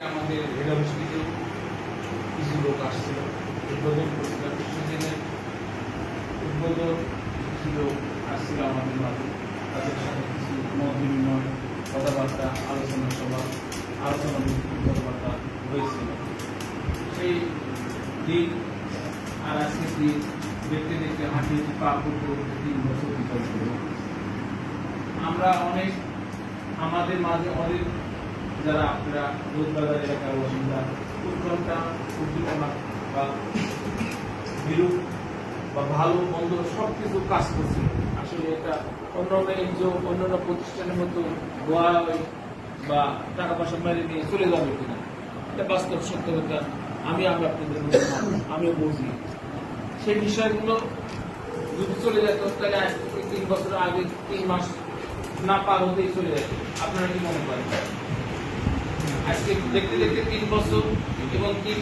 আমাদের head office থেকে কিছু লোক আসছিল। উদ্বোধন করছিল। সেখানে উদ্বোধন কিছু লোক আসছিল আমাদের মাঝে। তাদের সাথে কিছু মত কথাবার্তা, আলোচনা সভা, আলোচনা কথাবার্তা হয়েছিল। সেই দিন আর আজকে দিন দেখতে দেখতে হাঁটি পা করতে তিন বছর বিকল্প। আমরা অনেক, আমাদের মাঝে অনেক যারা আপনারা রোজবাজার এলাকার বাসিন্দা, উৎকণ্ঠা, উদ্দীপনা বা বিরূপ বা ভালো মন্দ সব কিছু কাজ করছিল আসলে এটা অন্যান্য এনজিও, অন্যান্য প্রতিষ্ঠানের মতো গোয়া বা টাকা পয়সা মেরে নিয়ে চলে যাবে কিনা, এটা বাস্তব সত্যতা আমি আমরা আপনাদের আমিও বুঝি। সেই বিষয়গুলো যদি চলে যেত তাহলে তিন বছর আগে তিন মাস না পার হতেই চলে যেত আপনারা কি মনে করেন? আজকে দেখতে দেখতে তিন বছর এবং তিন